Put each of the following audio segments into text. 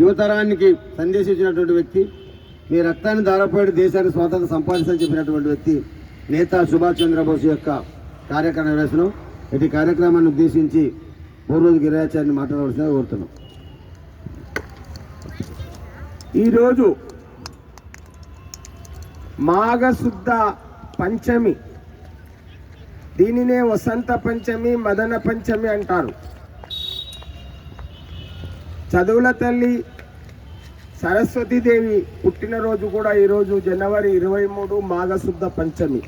యువతరానికి సందేశం ఇచ్చినటువంటి వ్యక్తి మీ రక్తాన్ని ధారపోయి దేశానికి స్వాతంత్రం సంపాదించని చెప్పినటువంటి వ్యక్తి నేత సుభాష్ చంద్రబోస్ యొక్క కార్యక్రమ వేసను ఇటు కార్యక్రమాన్ని ఉద్దేశించి పూర్వజు గిరాచారిని మాట్లాడవలసిందిగా కోరుతున్నాం. ఈరోజు మాఘశుద్ధ పంచమి దీనినే వసంత పంచమి మదన పంచమి అంటారు. చదువుల తల్లి సరస్వతీదేవి పుట్టినరోజు కూడా ఈరోజు జనవరి ఇరవై మూడు మాఘశుద్ధ పంచమి.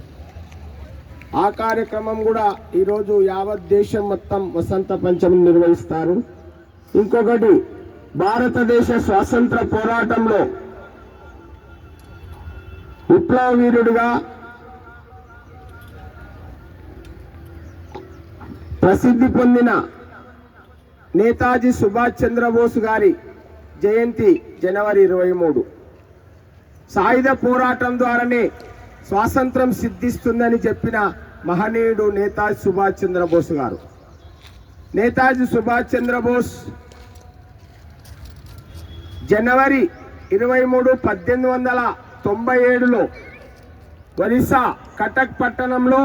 ఆ కార్యక్రమం కూడా ఈరోజు యావత్ దేశం మొత్తం వసంత పంచమి నిర్వహిస్తారు. ఇంకొకటి భారతదేశ స్వాతంత్ర పోరాటంలో విప్లవ వీరుడుగా ప్రసిద్ధి పొందిన నేతాజీ సుభాష్ చంద్రబోస్ గారి జయంతి జనవరి ఇరవై మూడు. సాయుధ పోరాటం ద్వారానే స్వాతంత్రం సిద్ధిస్తుందని చెప్పిన మహనీయుడు నేతాజీ సుభాష్ చంద్రబోస్ గారు. నేతాజీ సుభాష్ చంద్రబోస్ జనవరి ఇరవై మూడు పద్దెనిమిది వందల తొంభై ఏడులో ఒరిస్సా కటక్ పట్టణంలో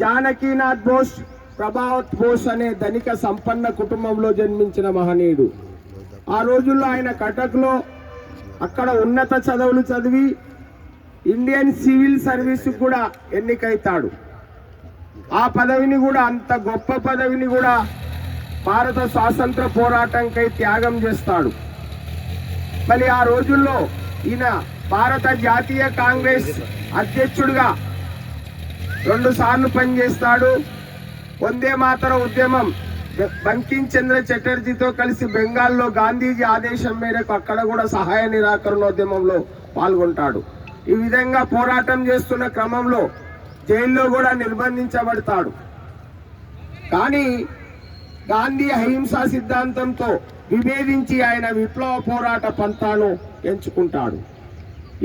జానకీనాథ్ బోస్ ప్రభావత్ బోస్ అనే ధనిక సంపన్న కుటుంబంలో జన్మించిన మహనీయుడు. ఆ రోజుల్లో ఆయన కటక్లో అక్కడ ఉన్నత చదువులు చదివి ఇండియన్ సివిల్ సర్వీస్ కూడా ఎన్నికైతాడు. ఆ పదవిని కూడా అంత గొప్ప పదవిని కూడా భారత స్వాతంత్ర పోరాటంకై త్యాగం చేస్తాడు. మరి ఆ రోజుల్లో ఈయన భారత జాతీయ కాంగ్రెస్ అధ్యక్షుడిగా రెండు సార్లు పనిచేస్తాడు. వందే మాతర ఉద్యమం. బంకిం చంద్ర చటర్జీతో కలిసి బెంగాల్లో గాంధీజీ ఆదేశం మేరకు అక్కడ కూడా సహాయ నిరాకరణోద్యమంలో పాల్గొంటాడు. ఈ విధంగా పోరాటం చేస్తున్న క్రమంలో జైల్లో కూడా నిర్బంధించబడతాడు. కానీ గాంధీ అహింసా సిద్ధాంతంతో విభేదించి ఆయన విప్లవ పోరాట పంతాను ఎంచుకుంటాడు.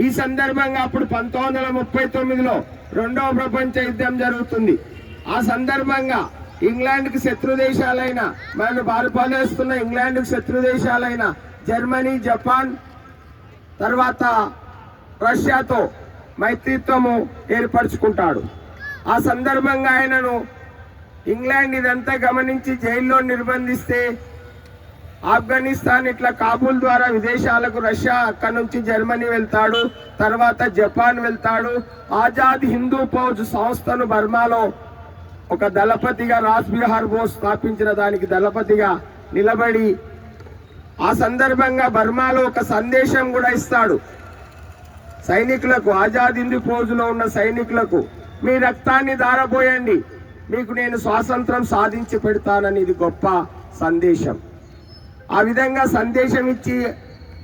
ఈ సందర్భంగా అప్పుడు పంతొమ్మిది వందల ముప్పై తొమ్మిదిలో రెండవ ప్రపంచ యుద్ధం జరుగుతుంది. ఆ సందర్భంగా ఇంగ్లాండ్కి శత్రు దేశాలైన మనం పరిపాలిస్తున్న ఇంగ్లాండ్కి శత్రు దేశాలైన జర్మనీ జపాన్ తర్వాత రష్యాతో మైత్రిత్వము ఏర్పరచుకుంటాడు. ఆ సందర్భంగా ఆయనను ఇంగ్లాండ్ ఇదంతా గమనించి జైల్లో నిర్బంధిస్తే ఆఫ్ఘనిస్తాన్ ఇట్లా కాబూల్ ద్వారా విదేశాలకు రష్యా అక్కడ నుంచి జర్మనీ వెళ్తాడు తర్వాత జపాన్ వెళ్తాడు ఆజాద్ హిందూ ఫౌజ్ సంస్థను బర్మాలో ఒక దళపతిగా రాజ్బిహార్ బోస్ స్థాపించిన దానికి దళపతిగా నిలబడి ఆ సందర్భంగా బర్మాలో ఒక సందేశం కూడా ఇస్తాడు. సైనికులకు ఆజాద్ పోజులో ఉన్న సైనికులకు మీ రక్తాన్ని దారబోయండి మీకు నేను స్వాతంత్రం సాధించి పెడతానని ఇది గొప్ప సందేశం. ఆ విధంగా సందేశం ఇచ్చి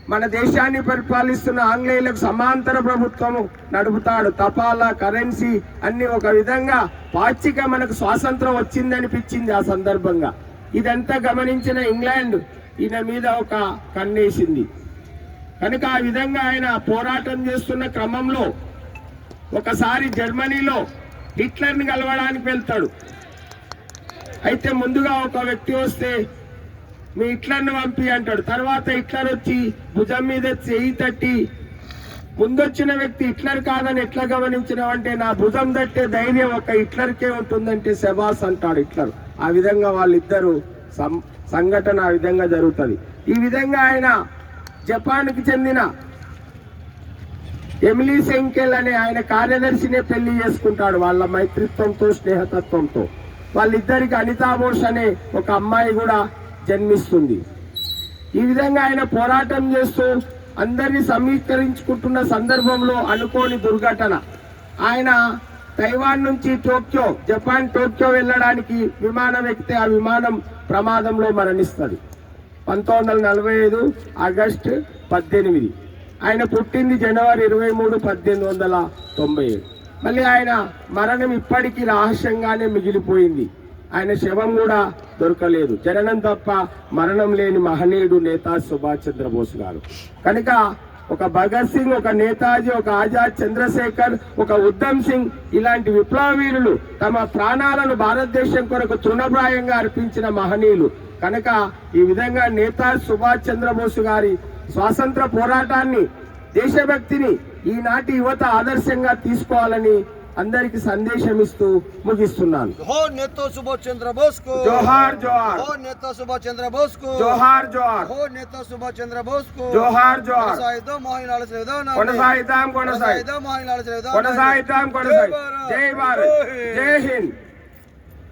మన దేశాన్ని పరిపాలిస్తున్న ఆంగ్లేయులకు సమాంతర ప్రభుత్వము నడుపుతాడు. తపాలా కరెన్సీ అన్ని ఒక విధంగా పాచిక మనకు స్వాతంత్రం వచ్చిందనిపించింది ఆ సందర్భంగా. ఇదంతా గమనించిన ఇంగ్లాండ్ ఈయన మీద ఒక కన్నేసింది. కనుక ఆ విధంగా ఆయన పోరాటం చేస్తున్న క్రమంలో ఒకసారి జర్మనీలో హిట్లర్ని కలవడానికి వెళ్తాడు. అయితే ముందుగా ఒక వ్యక్తి వస్తే మీ హిట్లర్ని పంపి అంటాడు. తర్వాత హిట్లర్ వచ్చి భుజం మీద చెయ్యి తట్టి ముందొచ్చిన వ్యక్తి హిట్లర్ కాదని ఎట్లా గమనించినావంటే నా భుజం తట్టే ధైర్యం ఒక హిట్లర్కే ఉంటుందంటే శబాస్ అంటాడు హిట్లర్ ఆ విధంగా వాళ్ళిద్దరు సం- సంఘటన ఆ విధంగా జరుగుతుంది. ఈ విధంగా ఆయన జపాన్కి చెందిన ఎమిలీ సెంకెల్ అనే ఆయన కార్యదర్శినే పెళ్ళి చేసుకుంటాడు వాళ్ళ మైత్రిత్వంతో స్నేహతత్వంతో. వాళ్ళిద్దరికి అనితా బోస్ అనే ఒక అమ్మాయి కూడా జన్మిస్తుంది. ఈ విధంగా ఆయన పోరాటం చేస్తూ అందరినీ సమీకరించుకుంటున్న సందర్భంలో అనుకోని దుర్ఘటన. ఆయన తైవాన్ నుంచి టోక్యో జపాన్ టోక్యో వెళ్ళడానికి విమానం ఎక్కితే ఆ విమానం ప్రమాదంలో మరణిస్తుంది. పంతొమ్మిది వందల నలభై ఐదు ఆగస్టు పద్దెనిమిది. ఆయన పుట్టింది జనవరి ఇరవై మూడు పద్దెనిమిది వందల తొంభై ఏడు. మళ్ళీ ఆయన మరణం ఇప్పటికీ రహస్యంగానే మిగిలిపోయింది. ఆయన శవం కూడా దొరకలేదు. జననం తప్ప మరణం లేని మహనీయుడు నేతాజీ సుభాష్ చంద్రబోస్ గారు. కనుక ఒక భగత్ సింగ్ ఒక నేతాజీ ఒక ఆజాద్ చంద్రశేఖర్ ఒక ఉద్దమ్ సింగ్ ఇలాంటి విప్లవ వీరులు తమ ప్రాణాలను భారతదేశం కొరకు తృణప్రాయంగా అర్పించిన మహనీయులు. కనుక ఈ విధంగా నేతా సుభాష్ చంద్రబోస్ గారి స్వాతంత్ర పోరాటాన్ని దేశభక్తిని ఈనాటి యువత ఆదర్శంగా తీసుకోవాలని అందరికి సందేశం ఇస్తూ ముగిస్తున్నాను. సుభాష్కు సుభాష్ కొనసాగిద్దాం కొనసాగిద్దాం కొనసాగిద్దాం మోహిన్ కొనసాగిద్దాం కొనసాగిద్దాం జై భారత్. జై హింద్.